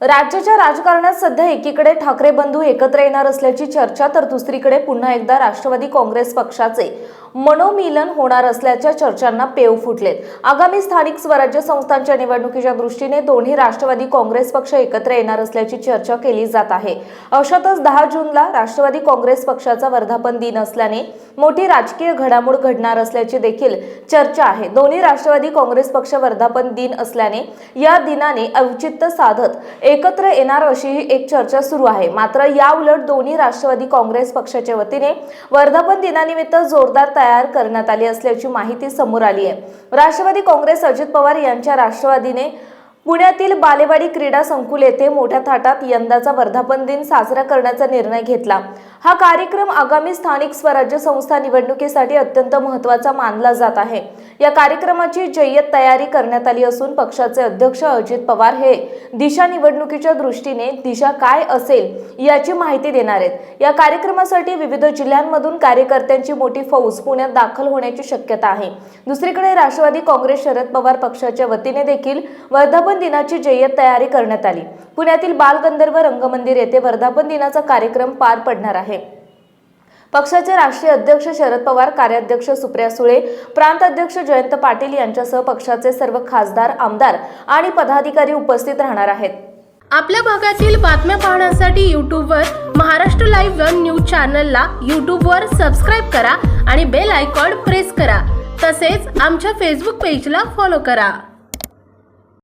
राज्याच्या राजकारणात सध्या एकीकडे ठाकरे बंधू एकत्र येणार असल्याची चर्चा तर दुसरीकडे पुन्हा एकदा राष्ट्रवादी काँग्रेस पक्षाचे मनोमिलन होणार असल्याच्या चर्चांना पेव फुटलेत. आगामी स्थानिक स्वराज्य संस्थांच्या निवडणुकीच्या दृष्टीने दोन्ही राष्ट्रवादी काँग्रेस पक्ष एकत्र येणार असल्याची चर्चा केली जात आहे. अशातच दहा जूनला राष्ट्रवादी काँग्रेस पक्षाचा वर्धापन दिन असल्याने मोठी राजकीय घडामोड घडणार असल्याची देखील चर्चा आहे. दोन्ही राष्ट्रवादी काँग्रेस पक्ष वर्धापन दिन असल्याने या दिनाने औचित्य साधत एकत्र येणार अशी एक चर्चा सुरू आहे. मात्र या उलट दोन्ही राष्ट्रवादी काँग्रेस पक्षाच्या वतीने वर्धापन दिनानिमित्त जोरदार तयार करण्यात आली असल्याची माहिती समोर आली आहे. राष्ट्रवादी काँग्रेस अजित पवार यांच्या राष्ट्रवादीने पुण्यातील बालेवाडी क्रीडा संकुल येथे मोठ्या थाटात यंदाचा वर्धापन दिन साजरा करण्याचा निर्णय घेतला. हा कार्यक्रम आगामी स्थानिक स्वराज्य संस्था निवडणुकीसाठी अत्यंत महत्त्वाचा मानला जात आहे. या कार्यक्रमाची जय्यत तयारी करण्यात आली असून पक्षाचे अध्यक्ष अजित पवार हे दिशा निवडणुकीच्या दृष्टीने दिशा काय असेल याची माहिती देणार आहेत. या कार्यक्रमासाठी विविध जिल्ह्यांमधून कार्यकर्त्यांची मोठी फौज पुण्यात दाखल होण्याची शक्यता आहे. दुसरीकडे राष्ट्रवादी काँग्रेस शरद पवार पक्षाच्या वतीने देखील वर्धापन दिनाची जय्यत तयारी करण्यात आली. पुण्यातील बालगंधर्व रंगमंदिर येथे वर्धापन दिनाचा कार्यक्रम पार पडणार आहे. पक्षाचे राष्ट्रीय अध्यक्ष शरद पवार कार्याध्यक्ष सुप्रिया सुळे प्रांत अध्यक्ष जयंत पाटील यांच्यासह पक्षाचे सर्व खासदार आमदार आणि पदाधिकारी उपस्थित राहणार आहेत. आपल्या भागातील बातम्या पाहण्यासाठी यूट्यूबवर महाराष्ट्र लाईव्ह वन न्यूज चॅनलला यूट्यूबवर सबस्क्राईब करा आणि बेल आयकॉन प्रेस करा. तसेच आमच्या फेसबुक पेजला फॉलो करा.